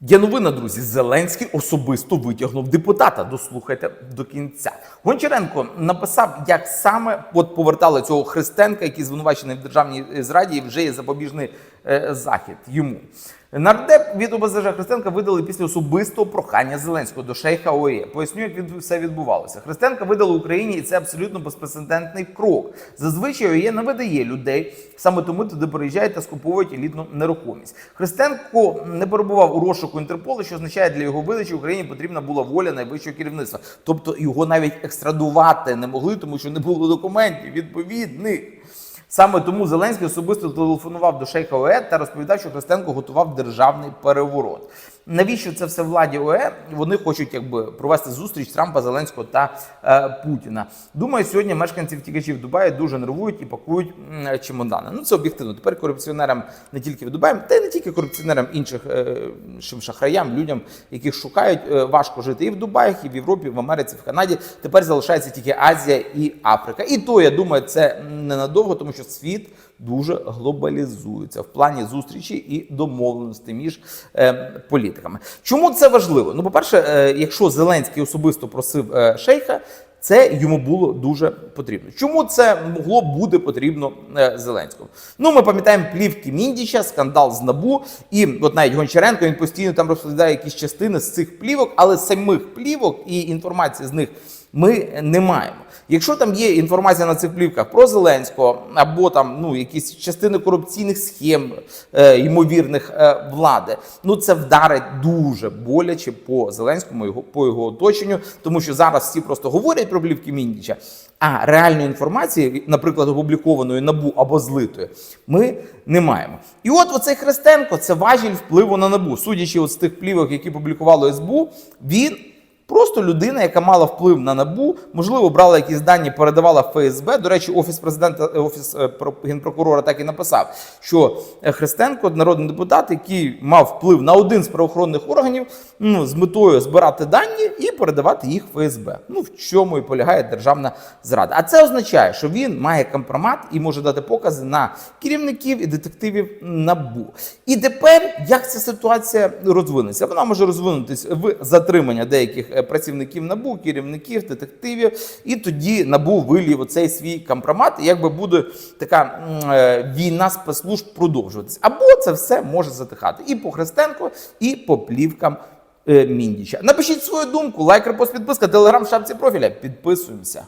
Є новина, друзі. Зеленський особисто витягнув депутата. Дослухайте до кінця. Гончаренко написав, як саме от повертали цього Христенка, який звинувачений в державній зраді, і вже є запобіжний е, захід йому. Нардеп від ОБЗЖ Христенка видали після особистого прохання Зеленського до шейха ОЄ. Поясню, як від все відбувалося. Христенка видали Україні, і це абсолютно безпрецедентний крок. Зазвичай ОЄ не видає людей. Саме тому туди приїжджають та скуповують елітну нерухомість. Христенко не перебував у розшуку Інтерполу, що означає для його видачі Україні потрібна була воля найвищого керівництва. Тобто його навіть екстрадувати не могли, тому що не було документів відповідних. Саме тому Зеленський особисто телефонував до шейха ОЕ та розповідав, що Христенко готував державний переворот. Навіщо це все владі ОЕ? Вони хочуть якби провести зустріч Трампа, Зеленського та е, Путіна. Думаю, сьогодні мешканці втікачів Дубаю дуже нервують і пакують м, чемодани. Ну це об'єктивно. Тепер корупціонерам не тільки в Дубаї, та й не тільки корупціонерам інших е, шахраям, людям, яких шукають, е, важко жити і в Дубаях, і в Європі, і в Америці, в Канаді. Тепер залишається тільки Азія і Африка. І то я думаю, це ненадовго, тому що світ дуже глобалізується в плані зустрічі і домовленості між е, політиками. Чому це важливо? Ну, по-перше, е, якщо Зеленський особисто просив е, шейха. Це йому було дуже потрібно. Чому це могло бути потрібно е, Зеленському? Ну, ми пам'ятаємо плівки Міндіча, скандал з набу, і от навіть Гончаренко він постійно там розповідає якісь частини з цих плівок, але самих плівок і інформації з них ми не маємо. Якщо там є інформація на цих плівках про Зеленського або там ну якісь частини корупційних схем е, ймовірних е, влади, ну це вдарить дуже боляче по Зеленському його по його оточенню, тому що зараз всі просто говорять про плівки Міндіча, а реальної інформації, наприклад, опублікованої набу або злитої, ми не маємо. І от оцей Христенко це важіль впливу на набу. Судячи от з тих плівок, які публікувало СБУ, він. Просто людина, яка мала вплив на набу, можливо, брала якісь дані, передавала ФСБ. До речі, офіс президента, офіс е, про- генпрокурора так і написав, що е, Христенко, народний депутат, який мав вплив на один з правоохоронних органів, ну з метою збирати дані і передавати їх ФСБ. Ну в чому і полягає державна зрада. А це означає, що він має компромат і може дати покази на керівників і детективів набу. І тепер як ця ситуація розвинеться? Вона може розвинутись в затримання деяких е, працівників набу, керівників, детективів, і тоді набу вилів оцей свій компромат, і якби буде така е, війна спецслужб продовжуватися. Або це все може затихати і по Христенко, і по плівкам. е, Міндіча. Напишіть свою думку, лайк, репост, підписка, телеграм шапці профіля. Підписуємося.